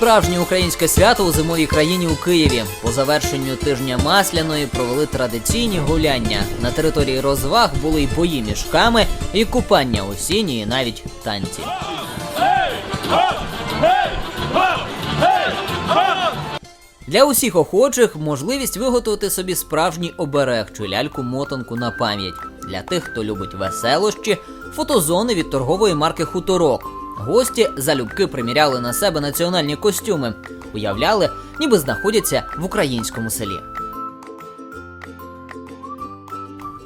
Справжнє українське свято у зимовій країні у Києві. По завершенню тижня масляної провели традиційні гуляння. На території розваг були й бої мішками, і купання у сіні, і навіть танці. Для усіх охочих можливість виготовити собі справжній оберег чи ляльку-мотанку на пам'ять. Для тих, хто любить веселощі, фотозони від торгової марки Хуторок. Гості залюбки приміряли на себе національні костюми, уявляли, ніби знаходяться в українському селі.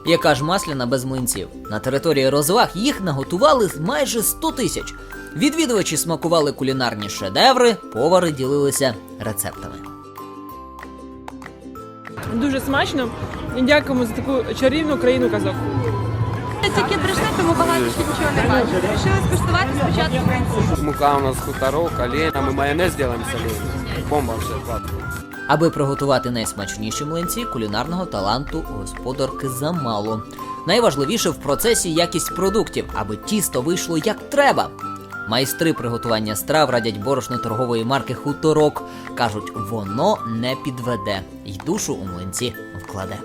Яка ж масляна без млинців? На території розваг їх наготували майже 100 тисяч. Відвідувачі смакували кулінарні шедеври, повари ділилися рецептами. Дуже смачно. Дякуємо за таку чарівну країну казок. Тільки прийшли, тому багато ще нічого не бачили. Рішили скуштувати спочатку. Мука у нас хуторок, олень, а мы майонез делаем с оленем. Бомба вообще классно. Аби приготувати найсмачніші млинці, кулінарного таланту у господарки замало. Найважливіше в процесі якість продуктів, аби тісто вийшло як треба. Майстри приготування страв радять борошно торгової марки Хуторок. кажуть, воно не підведе й душу у млинці вкладе.